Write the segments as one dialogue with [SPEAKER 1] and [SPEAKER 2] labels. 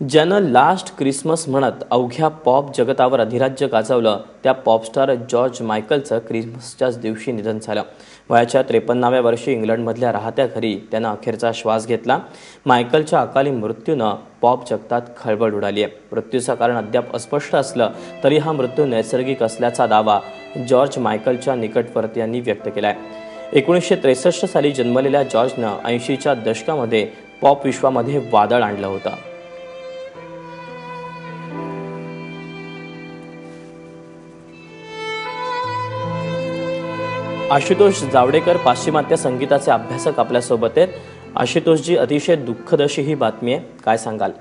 [SPEAKER 1] ज्यानं last Christmas म्हणत अवघ्या पॉप जगतावर अधिराज्य गाजवलं त्या पॉपस्टार जॉर्ज मायकलचं क्रिसमसच्याच दिवशी निधन झालं. वयाच्या त्रेपन्नाव्या वर्षी इंग्लंडमधल्या राहत्या घरी त्यानं अखेरचा श्वास घेतला. मायकलच्या अकाली मृत्यूनं पॉप जगतात खळबळ उडाली आहे मृत्यूचं कारण अद्याप अस्पष्ट असलं तरी हा मृत्यू नैसर्गिक असल्याचा दावा जॉर्ज मायकलच्या निकटवर्तीयांनी व्यक्त केला आहे एकोणीसशे त्रेसष्ट साली जन्मलेल्या जॉर्जनं ऐंशीच्या दशकामध्ये पॉप विश्वामध्ये वादळ आणलं होतं. आशुतोष जावडेकर पाश्चिमात्य संगीताचे अभ्यासक आपल्यासोबत आहेत. आशुतोषजी अतिशय दुःखद अशी ही बातमी आहे. काय सांगाल?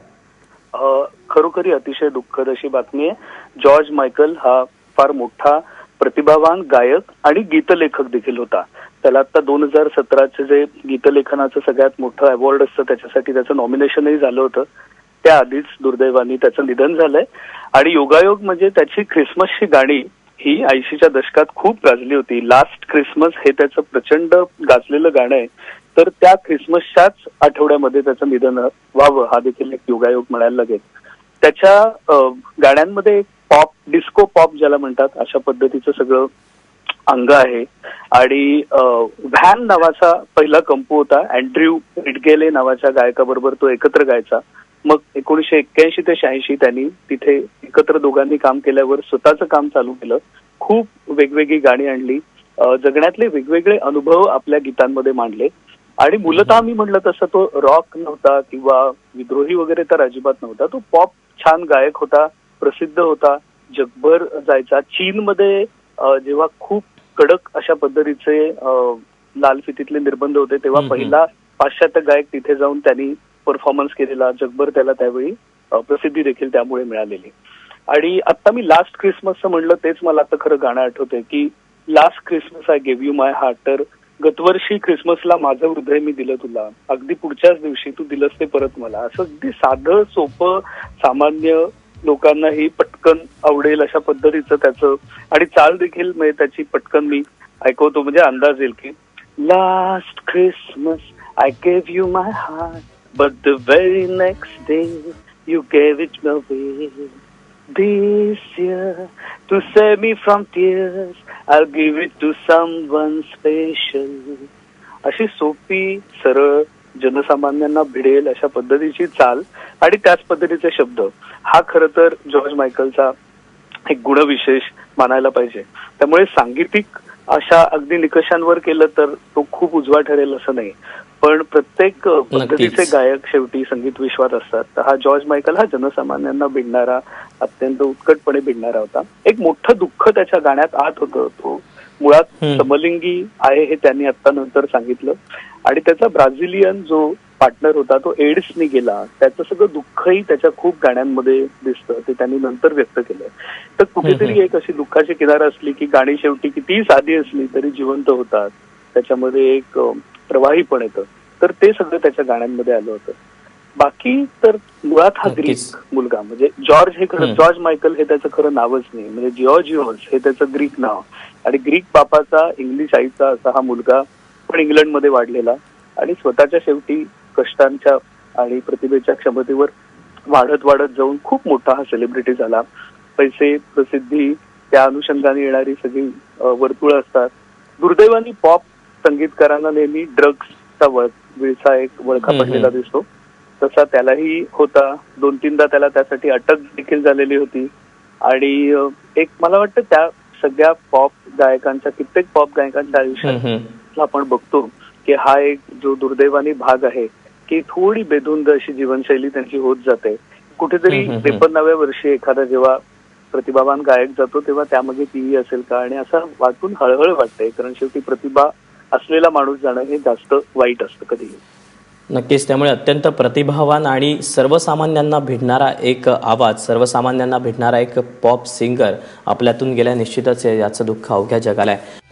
[SPEAKER 2] खरोखरी अतिशय दुःखद अशी बातमी आहे. जॉर्ज मायकल हा फार मोठा प्रतिभावान गायक आणि गीतलेखक देखील होता. त्याला आता दोन हजार सतराचे जे गीतलेखनाचं सगळ्यात मोठं अवॉर्ड असतं त्याच्यासाठी त्याचं नॉमिनेशनही झालं होतं. त्याआधीच दुर्दैवाने त्याचं निधन झालंय. आणि योगायोग म्हणजे त्याची ख्रिसमसची गाणी ही ऐंशीच्या दशकात खूप गाजली होती. लास्ट क्रिसमस हे त्याचं प्रचंड गाजलेलं गाणं आहे. तर त्या ख्रिसमसच्याच आठवड्यामध्ये त्याचं निधन व्हावं हा देखील एक योगायोग म्हणायला लागेल. त्याच्या गाण्यांमध्ये पॉप डिस्को पॉप ज्याला म्हणतात अशा पद्धतीचं सगळं अंग आहे. आणि व्हॅन नावाचा पहिला कंपू होता अँड्र्यू रिडगेले नावाच्या गायकाबरोबर तो एकत्र गायचा. मग एकोणीशे एक्क्याऐंशी ते शहाऐंशी त्यांनी तिथे एकत्र दोघांनी काम केल्यावर स्वतःचं काम चालू केलं. खूप वेगवेगळी गाणी आणली. जगण्यातले वेगवेगळे अनुभव आपल्या गीतांमध्ये मांडले. आणि मूलतः मी म्हटलं तसं तो रॉक नव्हता किंवा विद्रोही वगैरे तर अजिबात नव्हता. तो पॉप छान गायक होता प्रसिद्ध होता. जगभर जायचा. चीनमध्ये जेव्हा खूप कडक अशा पद्धतीचे लाल फितीतले निर्बंध होते तेव्हा पहिला पाश्चात्य गायक तिथे जाऊन त्यांनी परफॉर्मन्स केलेला जगभर त्याला त्यावेळी प्रसिद्धी देखील त्यामुळे मिळालेली. आणि आता मी लास्ट क्रिसमसचं म्हणलं तेच मला आता खरं गाणं आठवतंय की last Christmas I gave you my heart तर गतवर्षी क्रिसमसला माझं हृदय मी दिलं तुला. अगदी पुढच्याच दिवशी तू दिलंस ते परत मला. असं अगदी साधं सोपं सामान्य लोकांनाही पटकन आवडेल अशा पद्धतीचं त्याचं. आणि चाल देखील म्हणजे त्याची पटकन मी ऐकवतो. म्हणजे अंदाज येईल की last Christmas I gave you my heart But the very next day, you gave it away. this year to save me from tears. I'll give it to someone special. अशी सोपी सरळ जनसामान्यांना भिडेल अशा पद्धतीची चाल आणि त्याच पद्धतीचे शब्द हा खरं तर जॉर्ज मायकलचा एक गुणविशेष मानायला पाहिजे. त्यामुळे सांगीतिक अशा अगदी निकषांवर केलं तर तो खूप उजवा ठरेल असं नाही. पण प्रत्येक पद्धतीचे गायक शेवटी संगीत विश्वात असतात. तर हा जॉर्ज मायकल हा जनसामान्यांना भिडणारा अत्यंत उत्कटपणे भिडणारा होता. एक मोठं दुःख त्याच्या गाण्यात आत होतं. तो मुळात. समलिंगी आहे हे त्यांनी आता नंतर सांगितलं. आणि त्याचा ब्राझिलियन जो पार्टनर होता तो एड्सनी गेला. त्याचं सगळं दुःखही त्याच्या खूप गाण्यांमध्ये दिसतं ते त्यांनी नंतर व्यक्त केलं. तर कुठेतरी एक अशी दुःखाची किनार असली की गाणी शेवटी कितीही साधी असली तरी जिवंत होतात. त्याच्यामध्ये एक अ, प्रवाहीपण येतं. तर ते सगळं त्याच्या गाण्यांमध्ये आलं होतं. बाकी तर मुळात हा ग्रीक. मुलगा म्हणजे जॉर्ज हे खरं. जॉर्ज मायकल हे त्याचं खरं नावच नाही. म्हणजे जिओजिओस हे त्याचं ग्रीक नाव. आणि ग्रीक बापाचा इंग्लिश आईचा असा हा मुलगा पण इंग्लंडमध्ये वाढलेला. आणि स्वतःच्या शेवटी कष्टांच्या आणि प्रतिभेच्या क्षमतेवर वाढत वाढत जाऊन खूप मोठा हा सेलिब्रिटी झाला. पैसे प्रसिद्धी त्या अनुषंगाने येणारी सगळी वर्तुळं असतात. दुर्दैवाने पॉप संगीतकारांना नेहमी ड्रग्सचा वळ विळसा एक वळखा पडलेला. दिसतो. तसा त्यालाही होता. दोन तीनदा त्याला त्यासाठी अटक देखील झालेली होती. आणि एक मला वाटतं त्या सगळ्या पॉप गायकांच्या कित्येक पॉप गायकांच्या आयुष्यात. आपण बघतो की हा एक जो दुर्दैवानी भाग आहे की थोडी बेधुंद अशी जीवनशैली त्यांची होत जाते. कुठेतरी. त्रेपन्नाव्या वर्षी एखादा जेव्हा प्रतिभावान गायक जातो तेव्हा त्यामध्ये तीही असेल का? आणि असं वाटून हळहळ वाटते कारण शेवटी प्रतिभा असलेला माणूस जाणं हे जास्त वाईट असतं कधीही.
[SPEAKER 1] नक्कीच त्यामुळे अत्यंत प्रतिभावान आणि सर्वसामान्यांना भिडणारा एक आवाज सर्वसामान्यांना भिडणारा एक पॉप सिंगर आपल्यातून गेल्या निश्चितच आहे, याचं दुःख अवघ्या जगाला आहे.